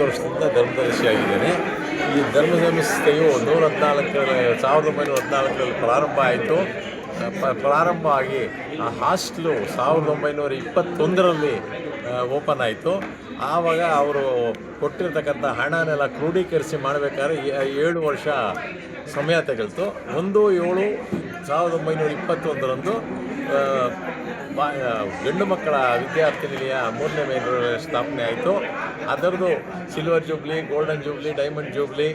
ಮೂವತ್ತು ವರ್ಷದಿಂದ ಧರ್ಮದರ್ಶಿಯಾಗಿದ್ದೇನೆ. ಈ ಧರ್ಮ ಸಂಸ್ಥೆಯು ನೂರ ಹದಿನಾಲ್ಕರಲ್ಲಿ ಸಾವಿರದ ಒಂಬೈನೂರ ಹದಿನಾಲ್ಕರಲ್ಲಿ ಪ್ರಾರಂಭ ಆಯಿತು. ಪ್ರಾರಂಭ ಆಗಿ ಆ ಹಾಸ್ಟ್ಲು ಸಾವಿರದ ಒಂಬೈನೂರ ಇಪ್ಪತ್ತೊಂದರಲ್ಲಿ ಓಪನ್ ಆಯಿತು. ಆವಾಗ ಅವರು ಕೊಟ್ಟಿರ್ತಕ್ಕಂಥ ಹಣನೆಲ್ಲ ಕ್ರೋಢೀಕರಿಸಿ ಮಾಡಬೇಕಾದ್ರೆ ಏಳು ವರ್ಷ ಸಮಯ ತಗಲ್ತು ಒಂದು, ಏಳು ಸಾವಿರದ ಒಂಬೈನೂರ ಇಪ್ಪತ್ತೊಂದರಂದು ಬಾ ಗಂಡು ಮಕ್ಕಳ ವಿದ್ಯಾರ್ಥಿ ನಿಲಯ ಮೂರನೇ ಮೇಲೆ ಸ್ಥಾಪನೆ ಆಯಿತು. ಅದರದ್ದು silver jubilee golden jubilee diamond jubilee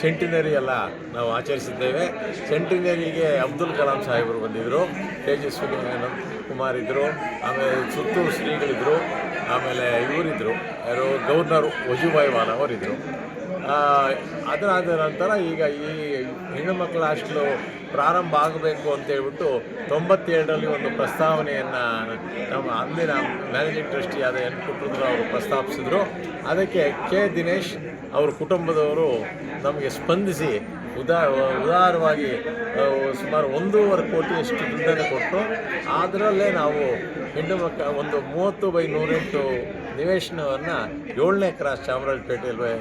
centenary ಎಲ್ಲ ನಾವು ಆಚರಿಸಿದ್ದೇವೆ. ಸೆಂಟಿನರಿಗೆ ಅಬ್ದುಲ್ ಕಲಾಂ ಸಾಹೇಬರು ಬಂದಿದ್ದರು ತೇಜಸ್ವಿನಿ ಕುಮಾರ್ ಇದ್ದರು ಆಮೇಲೆ ಸುತ್ತೂರು ಶ್ರೀಗಳಿದ್ದರು ಆಮೇಲೆ ಇವರಿದ್ದರು ಯಾರು ಗವರ್ನರ್ ವಜುಭಾಯಿ ವಾಲಾ ಅವರಿದ್ದರು ಅದರಾದ ನಂತರ ಈಗ ಈ ಹೆಣ್ಣು ಮಕ್ಕಳ ಹಾಸ್ಟೆಲು ಪ್ರಾರಂಭ ಆಗಬೇಕು ಅಂತ ಹೇಳ್ಬಿಟ್ಟು ತೊಂಬತ್ತೇಳರಲ್ಲಿ ಒಂದು ಪ್ರಸ್ತಾವನೆಯನ್ನು ನಮ್ಮ ಅಂದಿನ ಮ್ಯಾನೇಜಿಂಗ್ ಟ್ರಸ್ಟಿ ಆದ ಎನ್ ಪುಟ್ಟರುದ್ರ ಅವರು ಪ್ರಸ್ತಾಪಿಸಿದ್ರು. ಅದಕ್ಕೆ ಕೆ ದಿನೇಶ್ ಅವ್ರ ಕುಟುಂಬದವರು ನಮಗೆ ಸ್ಪಂದಿಸಿ ಉದಾ, ಉದಾರವಾಗಿ ಸುಮಾರು ಒಂದೂವರೆ ಕೋಟಿಯಷ್ಟು ದುಡ್ಡನ್ನು ಕೊಟ್ಟು ಅದರಲ್ಲೇ ನಾವು ಹೆಣ್ಣು ಮಕ್ಕ ಒಂದು ಮೂವತ್ತು ಬೈ ನೂರೆಂಟು ನಿವೇಶನವನ್ನು ಏಳನೇ ಕ್ರಾಸ್ ಚಾಮರಾಜಪೇಟೆಯಲ್ಲಿ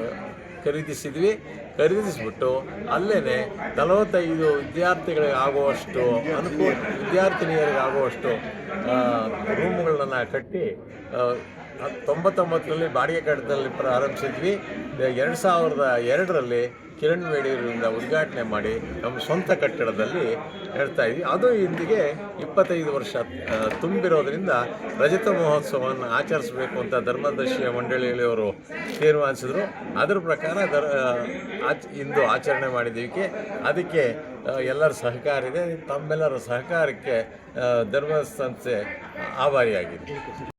ಖರೀದಿಸಿದ್ವಿ. ಖರೀದಿಸಿಬಿಟ್ಟು ಅಲ್ಲೇ ನಲವತ್ತೈದು ವಿದ್ಯಾರ್ಥಿಗಳಿಗೆ ಆಗುವಷ್ಟು ಅನುಕೂಲ ವಿದ್ಯಾರ್ಥಿನಿಯರಿಗೆ ಆಗುವಷ್ಟು ರೂಮ್ಗಳನ್ನು ಕಟ್ಟಿ ತೊಂಬತ್ತೊಂಬತ್ತರಲ್ಲಿ ಬಾಡಿಗೆ ಕಟ್ಟಡದಲ್ಲಿ ಪ್ರಾರಂಭಿಸಿದ್ವಿ ಎರಡು ಸಾವಿರದ ಎರಡರಲ್ಲಿ ಕಿರಣ್ ಬೇಡಿಯವರಿಂದ ಉದ್ಘಾಟನೆ ಮಾಡಿ ನಮ್ಮ ಸ್ವಂತ ಕಟ್ಟಡದಲ್ಲಿ ಹೇಳ್ತಾ ಇದ್ವಿ. ಅದು ಇಂದಿಗೆ ಇಪ್ಪತ್ತೈದು ವರ್ಷ ತುಂಬಿರೋದರಿಂದ ರಜತ ಮಹೋತ್ಸವವನ್ನು ಆಚರಿಸಬೇಕು ಅಂತ ಧರ್ಮದರ್ಶಿಯ ಮಂಡಳಿಯವರು ತೀರ್ಮಾನಿಸಿದ್ರು. ಅದರ ಪ್ರಕಾರ ದರ್ ಆಚ, ಇಂದು ಆಚರಣೆ ಮಾಡಿದ್ದೀವಿ. ಅದಕ್ಕೆ ಎಲ್ಲರ ಸಹಕಾರ ಇದೆ. ತಮ್ಮೆಲ್ಲರ ಸಹಕಾರಕ್ಕೆ ಧರ್ಮ ಸಂಸ್ಥೆ ಆಭಾರಿಯಾಗಿದೆ